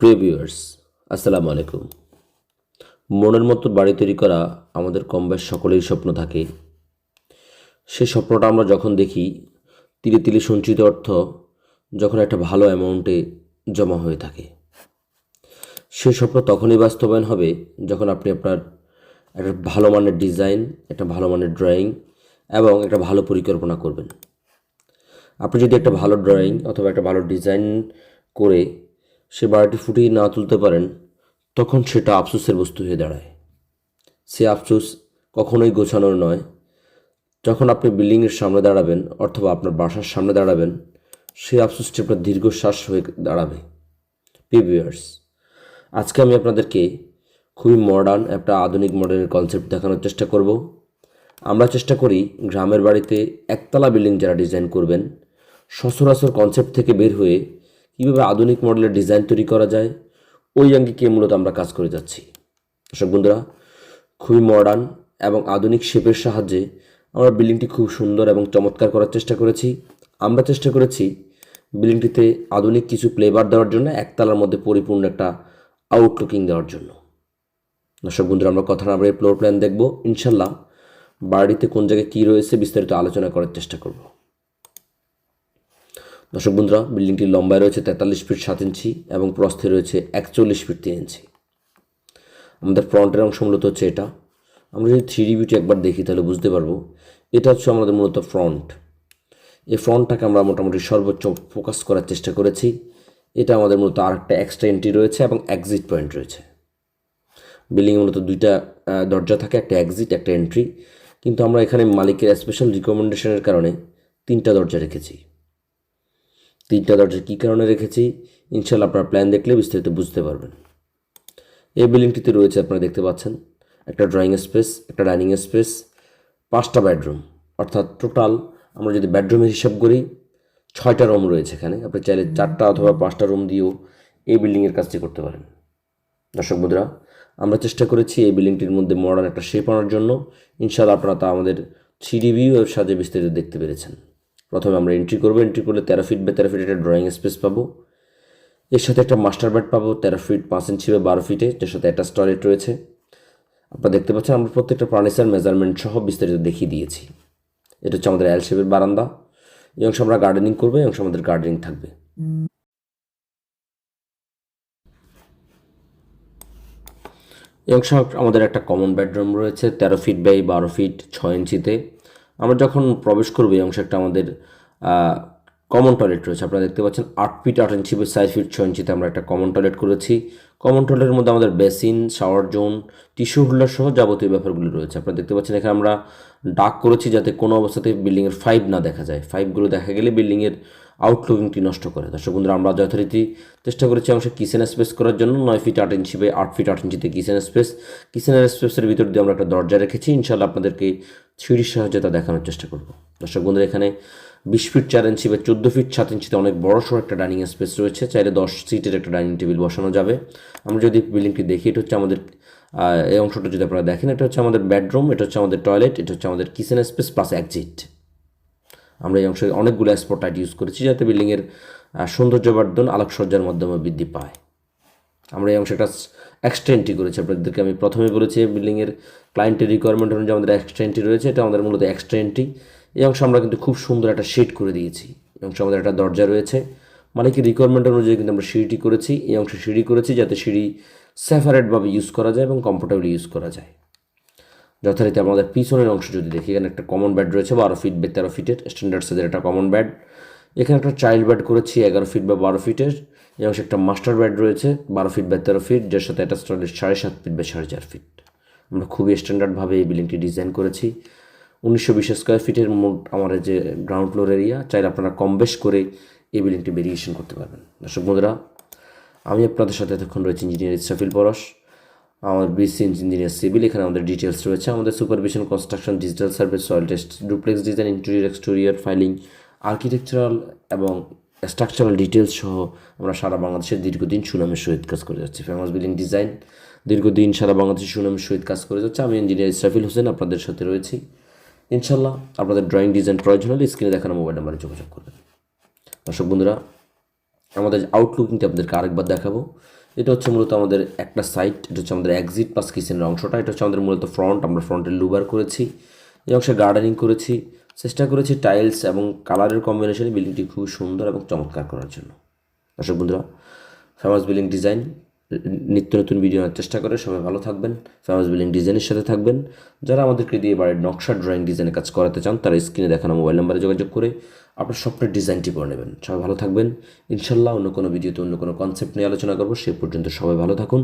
প্রিয় ভিউয়ার্স, আসসালামু আলাইকুম। মনের মতো বাড়ি তৈরি করা আমাদের কম বেশ সকলেই স্বপ্ন থাকে। সে স্বপ্নটা আমরা যখন দেখি, তিলে তিলে সঞ্চিত অর্থ যখন একটা ভালো অ্যামাউন্টে জমা হয়ে থাকে। সেই স্বপ্ন তখনই বাস্তবায়ন হবে যখন আপনি আপনার একটা ভালো মানের ডিজাইন একটা ভালো মানের ড্রয়িং এবং একটা ভালো পরিকল্পনা করবেন। আপনি যদি একটা ভালো ড্রয়িং অথবা একটা ভালো ডিজাইন করে সে বাড়িটি ফুটিয়ে না তুলতে পারেন, তখন সেটা আফসোসের বস্তু হয়ে দাঁড়ায়। সে আফসোস কখনোই গোছানোর নয়। যখন আপনি বিল্ডিংয়ের সামনে দাঁড়াবেন অথবা আপনার বাসার সামনে দাঁড়াবেন সেই আফসোসটি আপনার দীর্ঘশ্বাস হয়ে দাঁড়াবে। পিভিয়ার্স আজকে আমি আপনাদেরকে খুবই মডার্ন একটা আধুনিক মডেলের কনসেপ্ট দেখানোর চেষ্টা করব। আমরা চেষ্টা করি গ্রামের বাড়িতে একতলা বিল্ডিং যারা ডিজাইন করবেন, সচরাচর কনসেপ্ট থেকে বের হয়ে কীভাবে আধুনিক মডেলের ডিজাইন তৈরি করা যায়? ওই আঙ্গিকে মূলত আমরা কাজ করে যাচ্ছি। দর্শক বন্ধুরা, খুবই মডার্ন এবং আধুনিক শেপের সাহায্যে আমরা বিল্ডিংটি খুব সুন্দর এবং চমৎকার করার চেষ্টা করেছি। আমরা চেষ্টা করেছি বিল্ডিংটিতে আধুনিক কিছু ফ্লেভার দেওয়ার জন্য একতলার মধ্যে পরিপূর্ণ একটা আউটলুকিং দেওয়ার জন্য। দর্শক বন্ধুরা, আমরা কথা না বলে ফ্লোর প্ল্যান দেখব। ইনশাল্লাহ বাড়িতে কোন জায়গায় কী রয়েছে বিস্তারিত আলোচনা করার চেষ্টা করব। দর্শক বন্ধুরা বিল্ডিংটির লম্বায় রয়েছে তেতাল্লিশ ফিট সাত ইঞ্চি এবং প্রস্থে রয়েছে একচল্লিশ ফিট তিন ইঞ্চি আমাদের ফ্রন্টের অংশ মূলত হচ্ছে এটা। আমরা যদি থ্রি ভিউটি একবার দেখি, তাহলে বুঝতে পারব এটা হচ্ছে আমাদের মূলত ফ্রন্ট এই ফ্রন্টটাকে আমরা মোটামুটি সর্বোচ্চ ফোকাস করার চেষ্টা করেছি। এটা আমাদের মূলত আরেকটা এক্সট্রা এন্ট্রি রয়েছে এবং এক্সিট পয়েন্ট রয়েছে। বিল্ডিংয়ে মূলত দুইটা দরজা থাকে, একটা এক্সিট একটা এন্ট্রি কিন্তু আমরা এখানে মালিকের স্পেশাল রিকমেন্ডেশনের কারণে তিনটা দরজা রেখেছি। তিনটা দরজা কী কারণে রেখেছি? ইনশাল্লাহ আপনার প্ল্যান দেখলে বিস্তারিত বুঝতে পারবেন। এই বিল্ডিংটিতে রয়েছে আপনারা দেখতে পাচ্ছেন একটা ড্রয়িং স্পেস একটা ডাইনিং স্পেস পাঁচটা বেডরুম অর্থাৎ টোটাল আমরা যদি বেডরুমের হিসাব করি ছয়টা রুম রয়েছে এখানে। আপনি চাইলে চারটা অথবা পাঁচটা রুম দিয়েও এই বিল্ডিংয়ের কাজটি করতে পারেন। দর্শক বন্ধুরা আমরা চেষ্টা করেছি এই বিল্ডিংটির মধ্যে মডার্ন একটা শেপ আনার জন্য। ইনশাআল্লাহ আপনারা তা আমাদের থ্রি ভিউ এর সাথে বিস্তারিত দেখতে পেরেছেন। প্রথমে আমরা এন্ট্রি করব। এন্ট্রি করলে তেরো ফিট বা তেরো ফিট একটা ড্রয়িং স্পেস পাবো। এর সাথে একটা মাস্টার বেড পাবো, তেরো ফিট পাঁচ ইঞ্চি বা বারো ফিটে যার সাথে একটা টয়লেট রয়েছে। আপনারা দেখতে পাচ্ছেন, আমরা প্রত্যেকটা ফার্নিচার মেজারমেন্ট সহ বিস্তারিত দেখিয়ে দিয়েছি। এটা হচ্ছে আমাদের এল শেপের বারান্দা। এই অংশ আমরা গার্ডেনিং করব, এই অংশ আমাদের গার্ডেনিং থাকবে। এই অংশ আমাদের একটা কমন বেডরুম রয়েছে, তেরো ফিট বাই বারো ফিট ছয় ইঞ্চিতে আমরা যখন প্রবেশ করব এই অংশে একটা আমাদের কমন টয়লেট রয়েছে। আপনারা দেখতে পাচ্ছেন আট ফিট আট ইঞ্চি বা সাইজ ফিট ছয় ইঞ্চিতে আমরা একটা কমন টয়লেট করেছি। কমন টয়লেটের মধ্যে আমাদের basin shower zone tissue holder সহ যাবতীয় ব্যাপারগুলো রয়েছে। আপনারা দেখতে পাচ্ছেন এখানে আমরা ডাক করেছি যাতে কোনো অবস্থাতে বিল্ডিংয়ের ফাইভ না দেখা যায়। ফাইভগুলো দেখা গেলে বিল্ডিংয়ের আউটলুকিংটি নষ্ট করে। দর্শক বন্ধুরা, আমরা যথারীতি চেষ্টা করেছি অংশে কিচেন স্পেস করার জন্য। নয় ফিট আট ইঞ্চি বাই আট ফিট আট ইঞ্চিতে কিচেন স্পেস কিচেনের স্পেসের ভিতর দিয়ে আমরা একটা দরজা রেখেছি। ইনশাল্লাহ আপনাদেরকে সিঁড়ির সাহায্যে তা দেখানোর চেষ্টা করব। দর্শক বন্ধুরা, এখানে বিশ ফিট চার ইঞ্চি বা চোদ্দ ফিট সাত ইঞ্চিতে অনেক বড় সড়ো একটা ডাইনিং স্পেস রয়েছে। চাইলে দশ সিটের একটা ডাইনিং টেবিল বসানো যাবে। আমরা যদি বিল্ডিংটি দেখি, এটা হচ্ছে আমাদের এই অংশটা যদি আপনারা দেখেন, এটা হচ্ছে আমাদের বেডরুম এটা হচ্ছে আমাদের টয়লেট এটা হচ্ছে আমাদের কিচেন স্পেস প্লাস এক্সিট আমরা এই অংশে অনেকগুলো স্পট লাইট ইউজ করেছি যাতে বিল্ডিংয়ের সৌন্দর্যবর্ধন, আলোকসজ্জার মাধ্যমে বৃদ্ধি পায়। আমরা এই অংশটা এন্ট্রি করেছি। আপনাদেরকে আমি প্রথমে বলেছি বিল্ডিংয়ের ক্লায়েন্টের রিকোয়ারমেন্ট অনুযায়ী আমাদের এক্সট্রা রয়েছে। এটা আমাদের মূলত এক্সট্রা এন্ট্রি এই অংশ আমরা কিন্তু খুব সুন্দর একটা শেড করে দিয়েছি। এই অংশে আমাদের একটা দরজা রয়েছে। মালিকের রিকোয়ারমেন্ট অনুযায়ী কিন্তু আমরা সিঁড়িটি করেছি। এই অংশে সিঁড়ি করেছি যাতে সিঁড়ি সেপারেটভাবে ইউজ করা যায় এবং কমফোর্টেবলি ইউজ করা যায়। যথারীতি আমাদের পিছনের অংশ যদি দেখি, এখানে একটা কমন বেড রয়েছে, বারো ফিট বা তেরো ফিটের স্ট্যান্ডার্ড সাইজের একটা কমন বেড এখানে একটা চাইল্ড বেড করেছি, এগারো ফিট বা বারো ফিটের এই অংশে একটা মাস্টার বেড রয়েছে, বারো ফিট বা তেরো ফিট যার সাথে একটা স্ট্যান্ডার্ড সাড়ে সাত ফিট বা সাড়ে চার ফিট আমরা খুবই স্ট্যান্ডার্ডভাবে এই বিল্ডিংটি ডিজাইন করেছি। উনিশশো বিশ স্কোয়ার ফিটের মোট আমাদের যে গ্রাউন্ড ফ্লোর এরিয়া চাইলে আপনারা কম বেশ করে এই বিল্ডিংটি ভেরিয়েশন করতে পারবেন। দর্শক বন্ধুরা, আমি আপনাদের সাথে এতক্ষণ রয়েছে ইঞ্জিনিয়ার ইসরাফিল পরশ। আমাদের বিসি ইঞ্জিনিয়ার সিভিল এখানে আমাদের ডিটেলস রয়েছে। আমাদের supervision construction digital service soil test duplex design interior exterior filing architectural এবং স্ট্রাকচারাল ডিটেলস সহ আমরা সারা বাংলাদেশের দীর্ঘদিন সুনামের সহিত কাজ করে যাচ্ছি। ফেমাস বিল্ডিং ডিজাইন দীর্ঘদিন সারা বাংলাদেশের সুনামের সহিত কাজ করে যাচ্ছে। আমি ইঞ্জিনিয়ার ইসরাফিল হোসেন, আপনাদের সাথে রয়েছি। ইনশাল্লাহ আপনাদের ড্রয়িং ডিজাইন প্রয়োজন হলে স্ক্রিনে দেখানো মোবাইল নাম্বারে যোগাযোগ করবেন। দর্শক বন্ধুরা, আমাদের আউটলুকিংটা আপনাদেরকে আরেকবার দেখাবো। এটা হচ্ছে মূলত আমাদের একটা সাইট এটা হচ্ছে আমাদের এক্সিট পাস কিচেনের অংশটা। এটা হচ্ছে আমাদের মূলত ফ্রন্ট আমরা ফ্রন্টের লুবার করেছি, এই অংশে গার্ডেনিং করেছি। চেষ্টা করেছি টাইলস এবং কালারের কম্বিনেশনে বিল্ডিংটি খুব সুন্দর এবং চমৎকার করার জন্য। দর্শক বন্ধুরা ফেমাস বিল্ডিং ডিজাইন নিত্য নতুন ভিডিও নেওয়ার চেষ্টা করে। সবাই ভালো থাকবেন ফেমাস বিল্ডিং ডিজাইনের সাথে থাকবেন। যারা আমাদেরকে দিয়ে বাড়ির নকশা ড্রয়িং ডিজাইনের কাজ করাতে চান, তারা স্ক্রিনে দেখানো মোবাইল নাম্বারে যোগাযোগ করে আপনার স্বপ্নের ডিজাইনটি করে নেবেন। সবাই ভালো থাকবেন। ইনশাল্লাহ অন্য কোনো ভিডিওতে অন্য কোনো কনসেপ্ট নিয়ে আলোচনা করব। সে পর্যন্ত সবাই ভালো থাকুন।